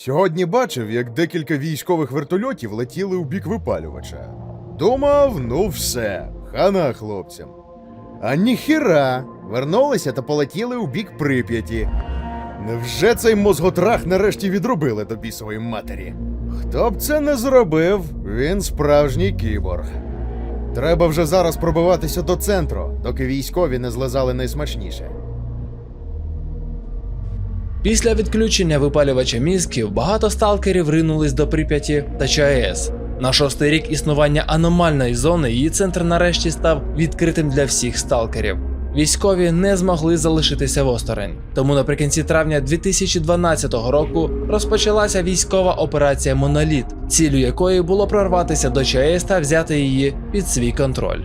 Сьогодні бачив, як декілька військових вертольотів летіли у бік випалювача. Думав, ну все, хана хлопцям. А ніхіра, вернулися та полетіли у бік Прип'яті. Невже цей мозготрах нарешті відробили до бісової матері? Хто б це не зробив, він справжній кіборг. Треба вже зараз пробиватися до центру, доки військові не злизали найсмачніше. Після відключення випалювача мізків багато сталкерів ринулись до Прип'яті та ЧАЕС. На шостий рік існування аномальної зони її центр нарешті став відкритим для всіх сталкерів. Військові не змогли залишитися осторонь. Тому наприкінці травня 2012 року розпочалася військова операція Моноліт, ціллю якої було прорватися до ЧАЕС та взяти її під свій контроль.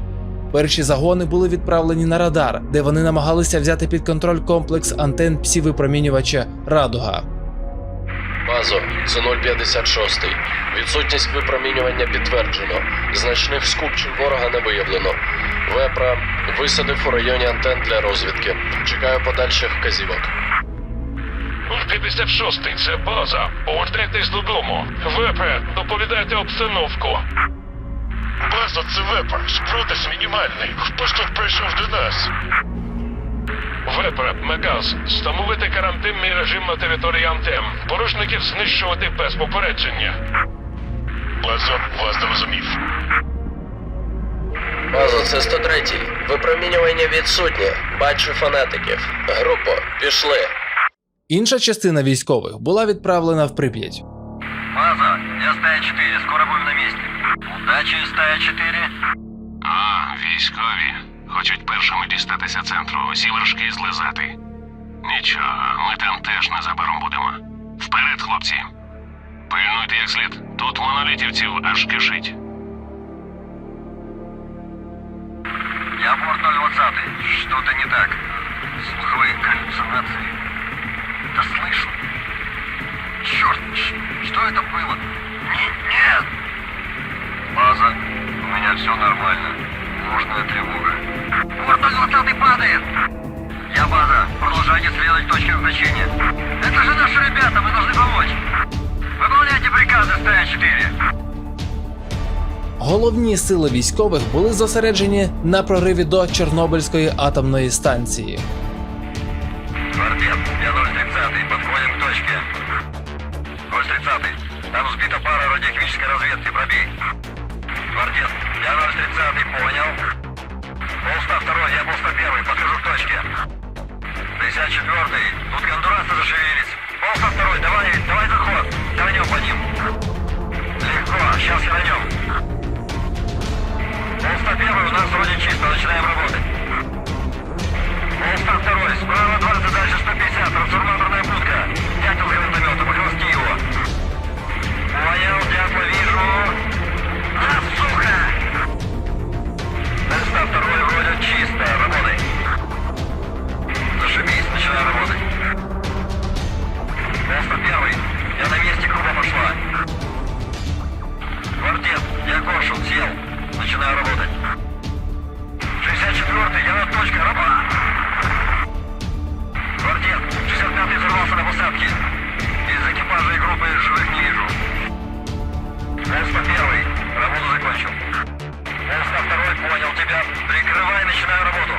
Перші загони були відправлені на радар, де вони намагалися взяти під контроль комплекс антен псі-випромінювача Радуга. Базо, це 056. Відсутність випромінювання підтверджено. Значних скупчень ворога не виявлено. Вепра висадив у районі антен для розвідки. Чекаю подальших вказівок. 56-й, це база. Повертайтесь додому. Вепре, доповідайте обстановку. База, це вепер. Спротив мінімальний. Хто ж тут прийшов до нас? Вепре, Мегаз, встановити карантинний режим на території Антем. Порушників знищувати без попередження. База, вас зрозумів. Базо, це 103. Випромінювання відсутнє. Бачу фанатиків. Групо, пішли. Інша частина військових була відправлена в Прип'ять. База, я стая 4, скоро будем на месте. Удачи, стая 4. А, військові. Хочуть першими дістатися центру, усі вершки злизати. Нічого, ми там теж незабаром будемо. Вперед, хлопці. Пильнуйте як слід. Тут монолітівців аж кишить. Я борт 020, что-то не так. Слуховые галлюцинации. Да слышу. Черт, ш- что это было? все нормально. Ложная тревога. Борт 020 падает. Я база, продолжайте следовать точке назначения. Это же наши ребята, мы должны помочь. Выполняйте приказы, стая 4. Головні сили військових були зосереджені на прориві до Чорнобильської атомної станції. Квартет, я 030, подходим к точке. 030, там сбита пара радиохимической разведки, пробей. Квартет, я 030, понял. Полста второй, я полста первый, подхожу к точке. 54, тут гондурасы зашевелились. Полста второй, давай, давай заход, гонем по ним. Легко, сейчас хранем. Полста первый, у нас вроде чисто, начинаем работать. Начинаю работать. 64-й, я на точке, работа! Квартет, 65-й взорвался на посадке. Из экипажа и группы живых не вижу. Полста первый, работу закончил. Полста второй, понял тебя. Прикрывай, начинаю работу.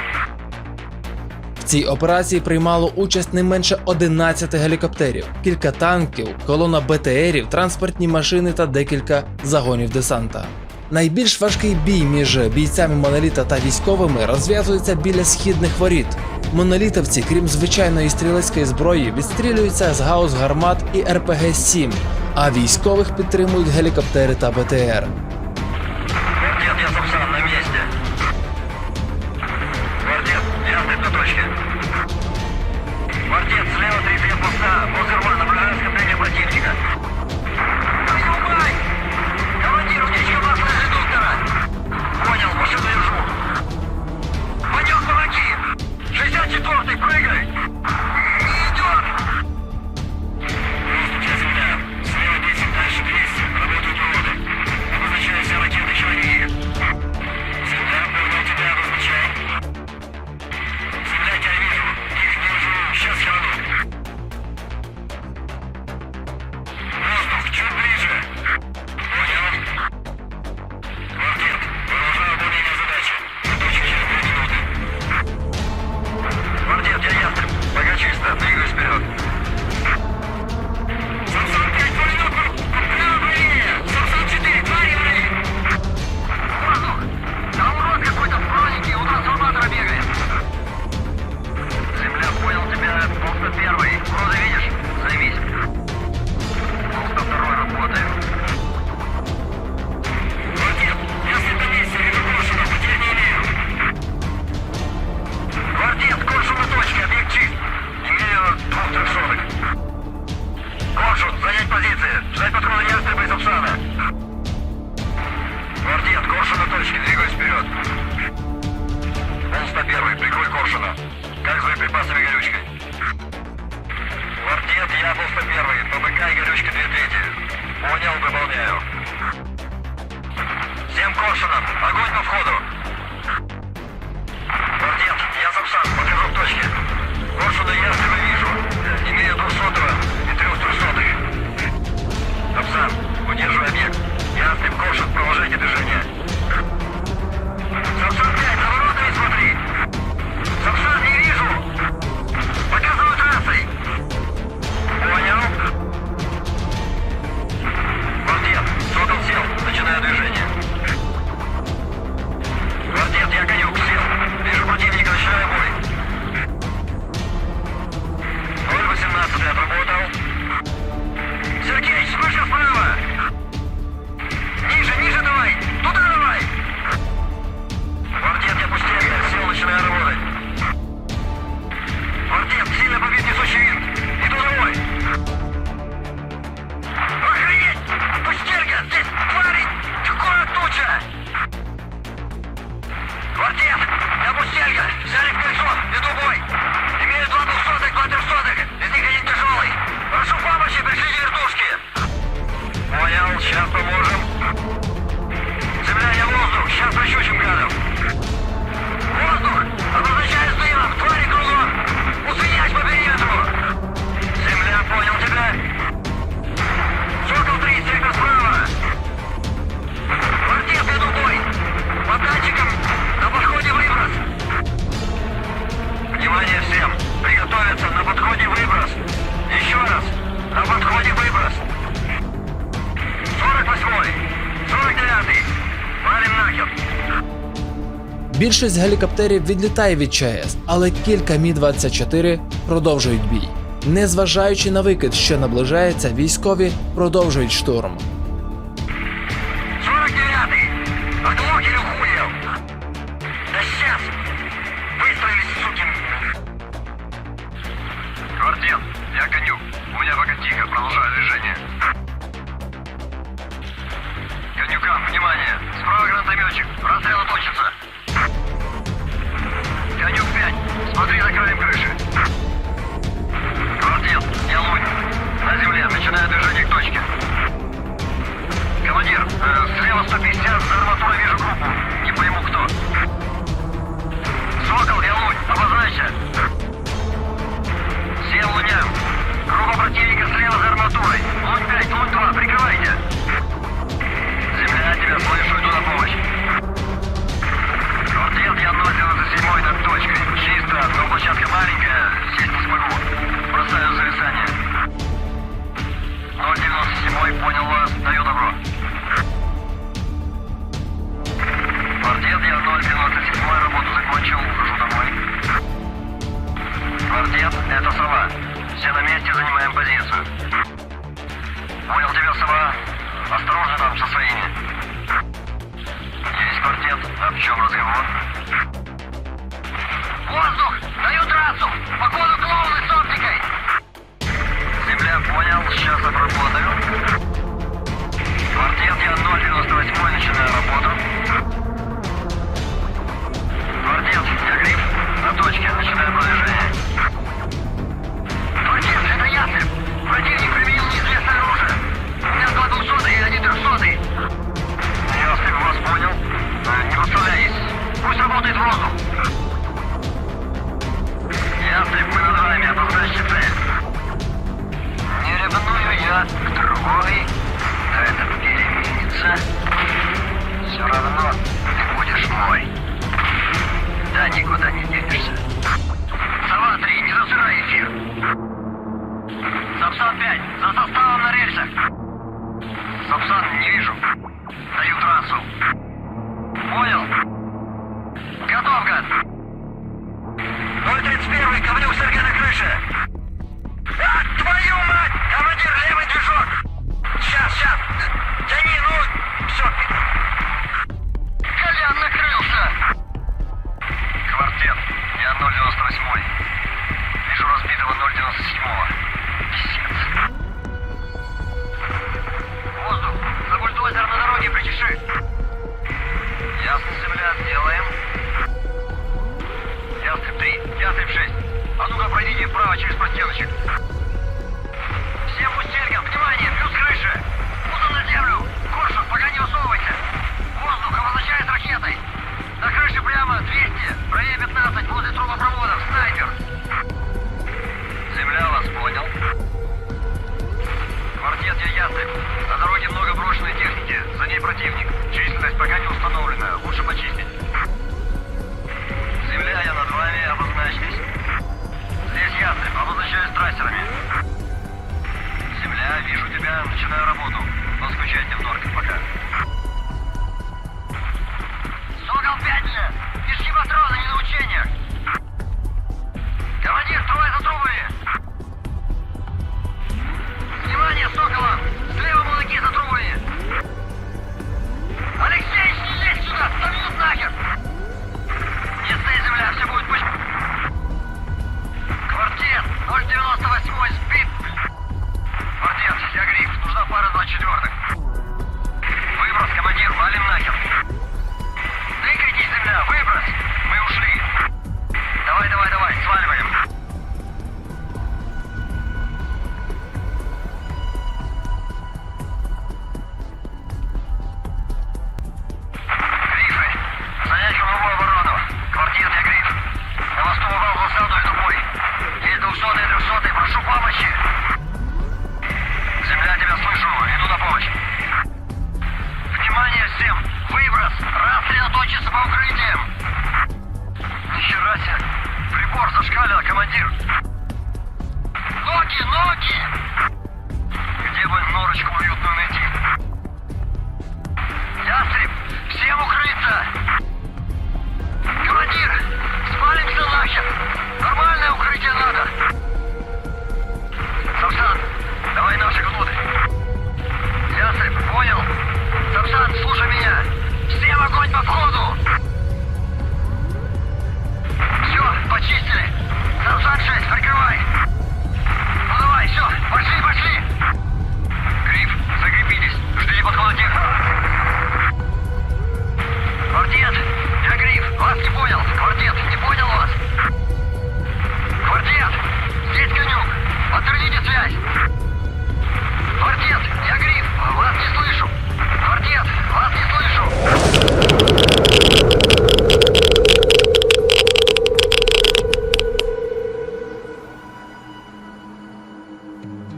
В цій операції приймало участь не менше 11 гелікоптерів, кілька танків, колона БТРів, транспортні машини та декілька загонів десанта. Найбільш важкий бій між бійцями моноліта та військовими розв'язується біля східних воріт. Монолітовці, крім звичайної стрілецької зброї, відстрілюються з гаус гармат і РПГ-7, а військових підтримують гелікоптери та БТР. Анатольевич, двигаюсь вперед. Пол 101, прикрой Коршина. Как с боеприпасами и горючкой? Ларнет, я пол 101, ПБК и горючка 2 трети. Понял, выполняю. Всем Коршинам, огонь по входу. Ларнет, я Запсан, подхожу в точке. Коршина ясно вижу. Имею 200 и трех работа Більшість гелікоптерів відлітає від ЧАЕС, але кілька Мі 24 продовжують бій. Незважаючи на викид, що наближається, військові продовжують штурм. Конюкам, внимание! Справа гранатометчик! Расстрел точится! конек 5. Смотри за краем крыши. Кордил, я лунь. На земле, начинаю push up your. Воздух! Даю трассу! Погону клоуны с оптикой! Земля, понял, сейчас обработаю. Квартет, я 098 начинаю работу. Квартет, я гриф, на точке, начинаю продвижение. Что? Не вижу. Даю трассу. Понял? Готов, гад. 031, ковылю Сергей на крыше. А, твою мать! Командир, левый движок! Сейчас, сейчас. Тяни, ну, все. Колян накрылся. Квартет, я 098. Вижу разбитого 097.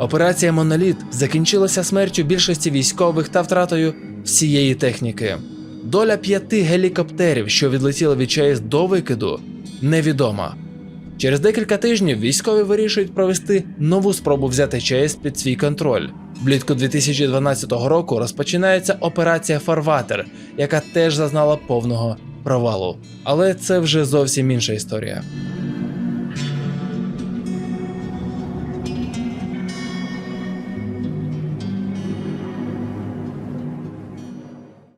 Операція Моноліт закінчилася смертю більшості військових та втратою всієї техніки. Доля п'яти гелікоптерів, що відлетіли від ЧАЕС до викиду, невідома. Через декілька тижнів військові вирішують провести нову спробу взяти ЧАЕС під свій контроль. Влітку 2012 року розпочинається операція Фарватер, яка теж зазнала повного провалу. Але це вже зовсім інша історія.